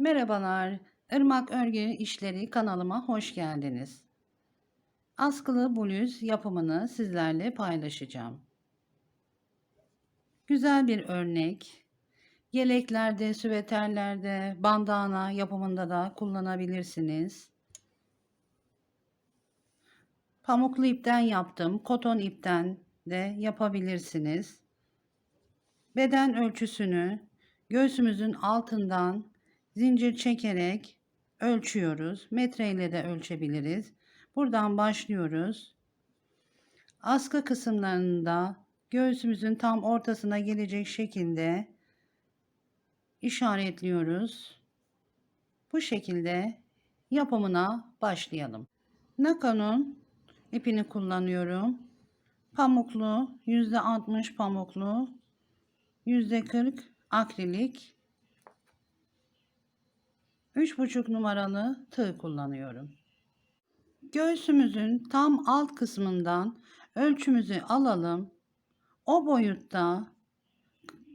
Merhabalar, Irmak Örgü İşleri kanalıma hoş geldiniz. Askılı bluz yapımını sizlerle paylaşacağım. Güzel bir örnek. Yeleklerde, süveterlerde, bandana yapımında da kullanabilirsiniz. Pamuklu ipten yaptım, koton ipten de yapabilirsiniz. Beden ölçüsünü göğsümüzün altından zincir çekerek ölçüyoruz. Metre ile de ölçebiliriz. Buradan başlıyoruz. Askı kısımlarında göğsümüzün tam ortasına gelecek şekilde işaretliyoruz. Bu şekilde yapımına başlayalım. Nakan'ın ipini kullanıyorum. Pamuklu, %60 pamuklu, %40 akrilik 3,5 numaralı tığ kullanıyorum. Göğsümüzün tam alt kısmından ölçümüzü alalım. O boyutta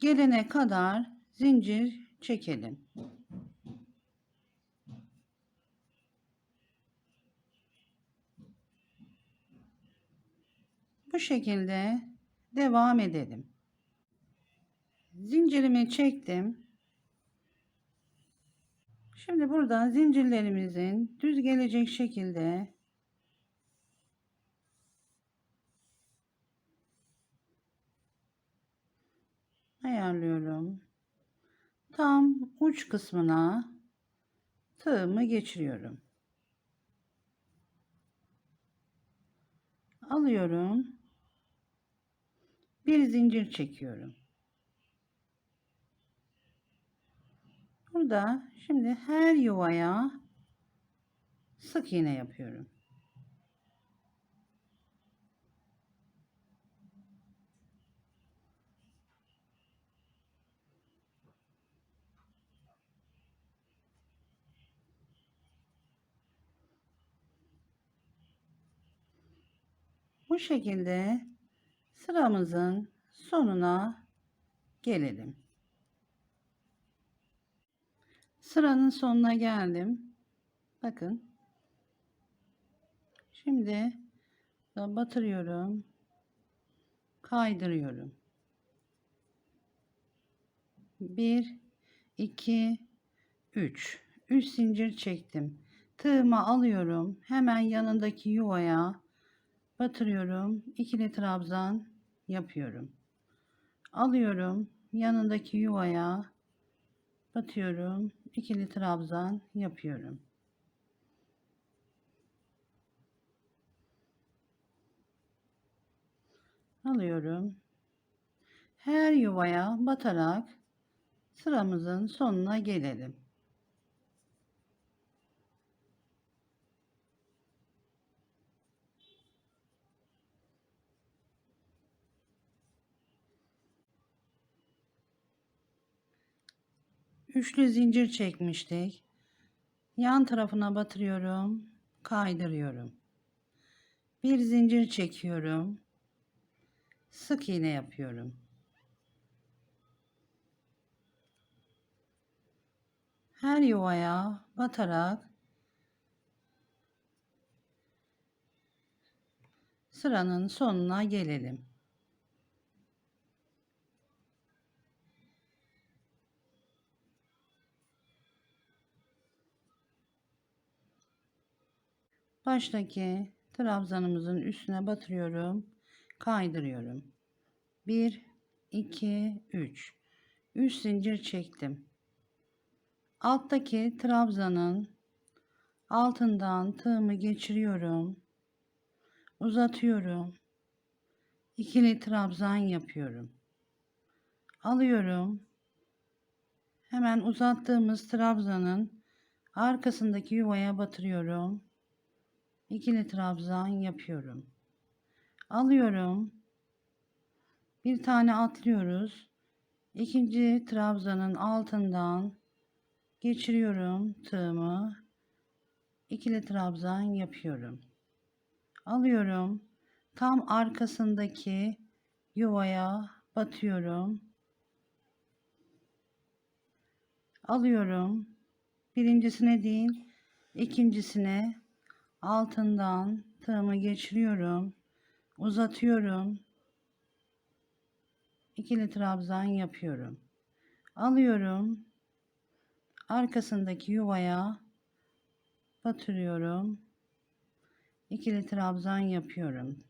gelene kadar zincir çekelim. Bu şekilde devam edelim. Zincirimi çektim. Şimdi burada zincirlerimizin düz gelecek şekilde ayarlıyorum. Tam uç kısmına tığımı geçiriyorum. Alıyorum. Bir zincir çekiyorum. Burada şimdi her yuvaya sık iğne yapıyorum. Bu şekilde sıramızın sonuna gelelim. Sıranın sonuna geldim. Bakın. Şimdi batırıyorum. Kaydırıyorum. 1 2 3 3 zincir çektim. Tığımı alıyorum. Hemen yanındaki yuvaya batırıyorum. İkili trabzan yapıyorum. Alıyorum. Yanındaki yuvaya batıyorum. İkili trabzan yapıyorum. Alıyorum. Her yuvaya batarak sıramızın sonuna gelelim. Üçlü zincir çekmiştik. Yan tarafına batırıyorum, kaydırıyorum. Bir zincir çekiyorum. Sık iğne yapıyorum. Her yuvaya batarak sıranın sonuna gelelim. Baştaki trabzanımızın üstüne batırıyorum kaydırıyorum. 1 2 3 3 zincir çektim. Alttaki trabzanın altından tığımı geçiriyorum uzatıyorum. İkili trabzan yapıyorum. Alıyorum. Hemen uzattığımız trabzanın arkasındaki yuvaya batırıyorum ikili trabzan yapıyorum. Alıyorum. Bir tane atlıyoruz. İkinci trabzanın altından geçiriyorum tığımı. ikili trabzan yapıyorum. Alıyorum. Tam arkasındaki yuvaya batıyorum. Alıyorum. birincisine değil ikincisine altından tığımı geçiriyorum. Uzatıyorum. İkili trabzan yapıyorum. Alıyorum. Arkasındaki yuvaya batırıyorum. İkili trabzan yapıyorum.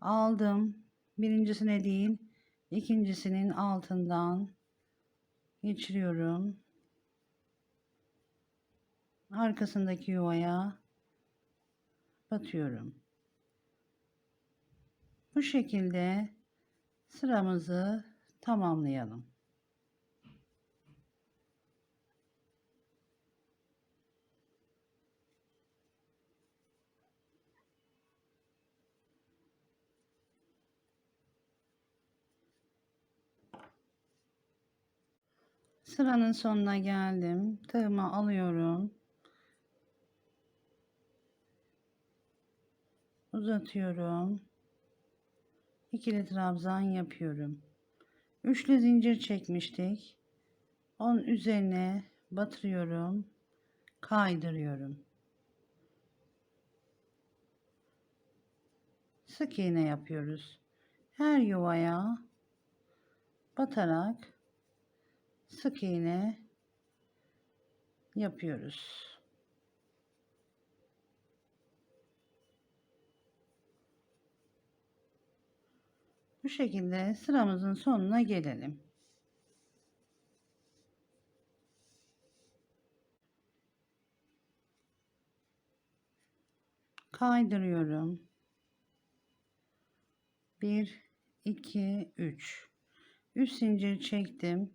Aldım. Birincisine değil ikincisinin altından geçiriyorum. Arkasındaki yuvaya batıyorum bu şekilde sıramızı tamamlayalım Sıranın sonuna geldim. Tığımı alıyorum. Uzatıyorum. İkili trabzan yapıyorum. Üçlü zincir çekmiştik. Onun üzerine batırıyorum. Kaydırıyorum. Sık iğne yapıyoruz. Her yuvaya batarak sık iğne yapıyoruz. Bu şekilde sıramızın sonuna gelelim. Kaydırıyorum. 1 2 3 3 zincir çektim.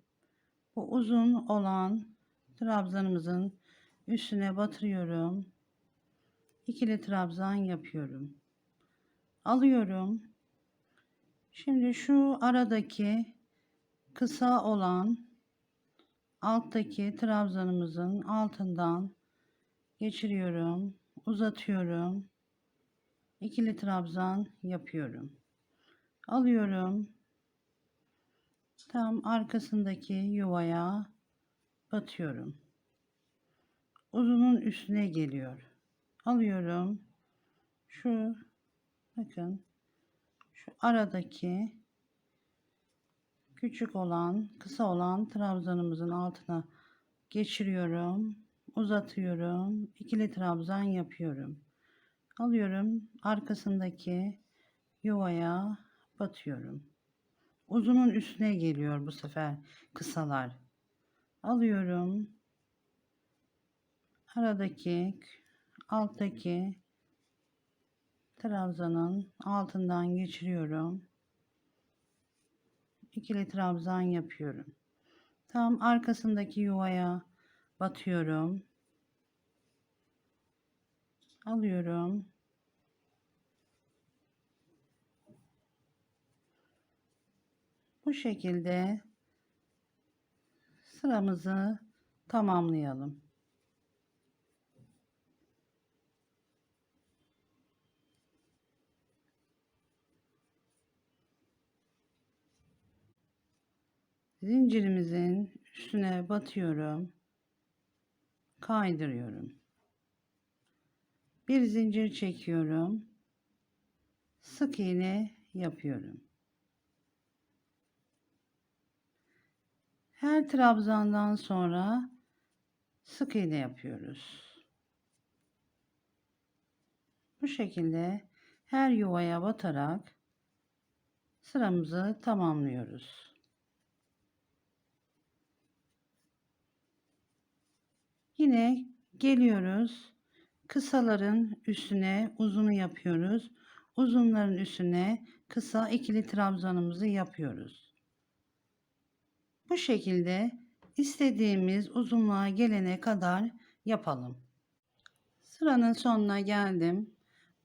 Bu uzun olan trabzanımızın üstüne batırıyorum. İkili trabzan yapıyorum. Alıyorum. Şimdi şu aradaki kısa olan alttaki trabzanımızın altından geçiriyorum. Uzatıyorum. İkili trabzan yapıyorum. Alıyorum tam arkasındaki yuvaya batıyorum. Uzunun üstüne geliyor. Alıyorum. Şu bakın şu aradaki küçük olan, kısa olan trabzanımızın altına geçiriyorum. Uzatıyorum. ikili trabzan yapıyorum. Alıyorum. Arkasındaki yuvaya batıyorum. Uzunun üstüne geliyor bu sefer kısalar. Alıyorum. Aradaki alttaki trabzanın altından geçiriyorum. İkili trabzan yapıyorum. Tam arkasındaki yuvaya batıyorum. Alıyorum. Bu şekilde sıramızı tamamlayalım. Zincirimizin üstüne batıyorum. Kaydırıyorum. Bir zincir çekiyorum. Sık iğne yapıyorum. Her trabzandan sonra sık iğne yapıyoruz. Bu şekilde her yuvaya batarak sıramızı tamamlıyoruz. Yine geliyoruz. Kısaların üstüne uzunu yapıyoruz. Uzunların üstüne kısa ikili trabzanımızı yapıyoruz. Bu şekilde istediğimiz uzunluğa gelene kadar yapalım. Sıranın sonuna geldim.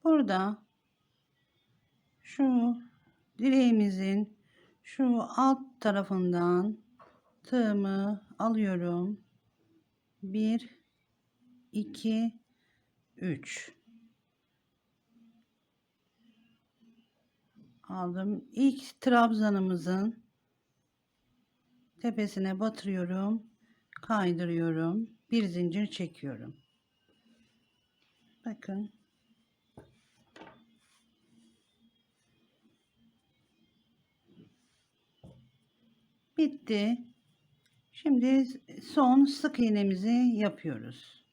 Burada şu direğimizin şu alt tarafından tığımı alıyorum. 1 2 3 aldım. İlk trabzanımızın tepesine batırıyorum. kaydırıyorum. Bir zincir çekiyorum. Bakın. Bitti. Şimdi son sık iğnemizi yapıyoruz.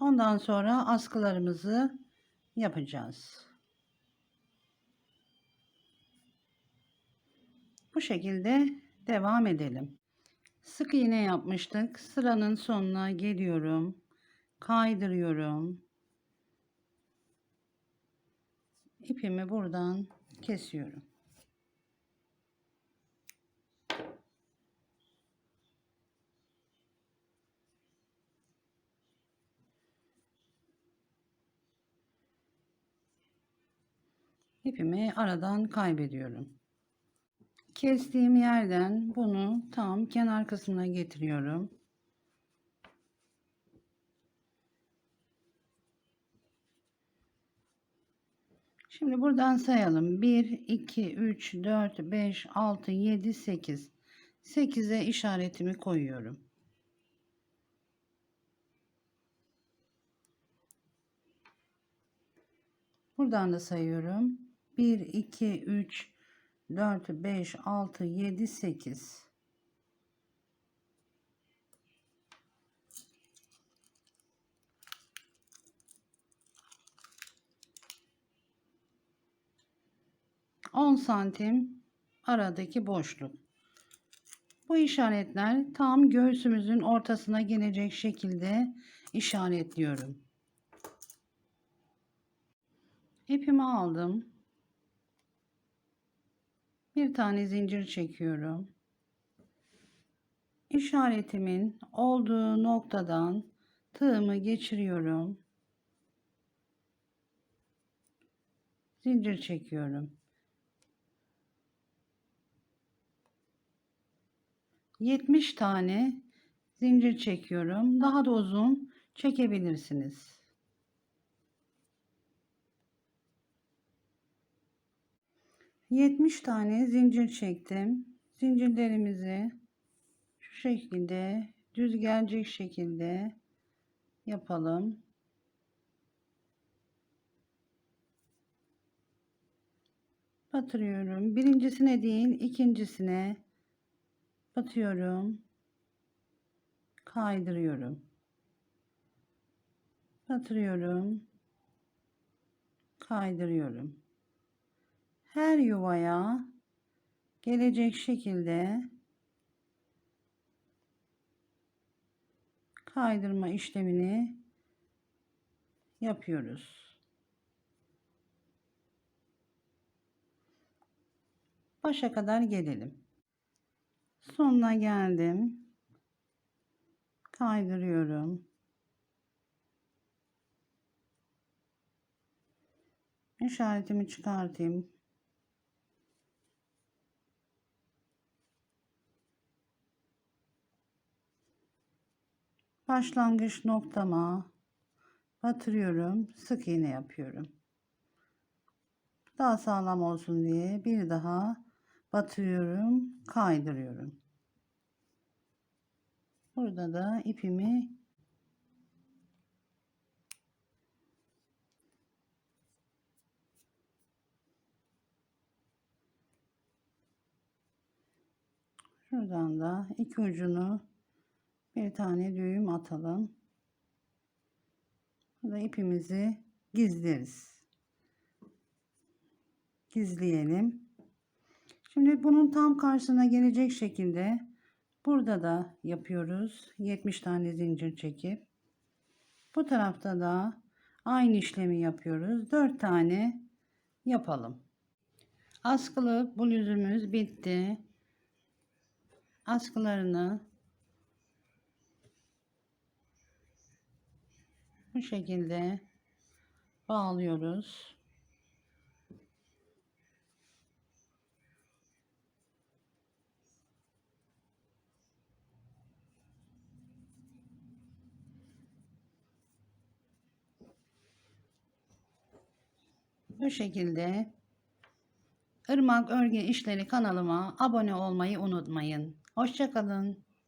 Ondan sonra askılarımızı yapacağız. Bu şekilde devam edelim. Sık iğne yapmıştık. Sıranın sonuna geliyorum. Kaydırıyorum. İpimi buradan kesiyorum. İpimi aradan kaybediyorum. Kestiğim yerden bunu tam kenar kısmına getiriyorum. Şimdi buradan sayalım. 1, 2, 3, 4, 5, 6, 7, 8. 8'e işaretimi koyuyorum. Buradan da sayıyorum. 1, 2, 3, 4, 5, 6, 7, 8. On santim aradaki boşluk. Bu işaretler tam göğsümüzün ortasına gelecek şekilde işaretliyorum. İpimi aldım. Bir tane zincir çekiyorum. İşaretimin olduğu noktadan tığımı geçiriyorum. Zincir çekiyorum. 70 tane zincir çekiyorum. Daha da uzun çekebilirsiniz. 70 tane zincir çektim. Zincirlerimizi şu şekilde düz gelecek şekilde yapalım. Batırıyorum. Birincisine değil, ikincisine batıyorum. Kaydırıyorum. Batırıyorum. Kaydırıyorum her yuvaya gelecek şekilde kaydırma işlemini yapıyoruz. Başa kadar gelelim. Sonuna geldim. Kaydırıyorum. İşaretimi çıkartayım. Başlangıç noktama batırıyorum sık iğne yapıyorum. Daha sağlam olsun diye bir daha batırıyorum kaydırıyorum. Burada da ipimi şuradan da iki ucunu bir tane düğüm atalım. Burada ipimizi gizleriz. Gizleyelim. Şimdi bunun tam karşısına gelecek şekilde burada da yapıyoruz. 70 tane zincir çekip bu tarafta da aynı işlemi yapıyoruz. 4 tane yapalım. Askılı bluzumuz bitti. Askılarını bu şekilde bağlıyoruz. Bu şekilde Irmak Örgü İşleri kanalıma abone olmayı unutmayın. Hoşçakalın.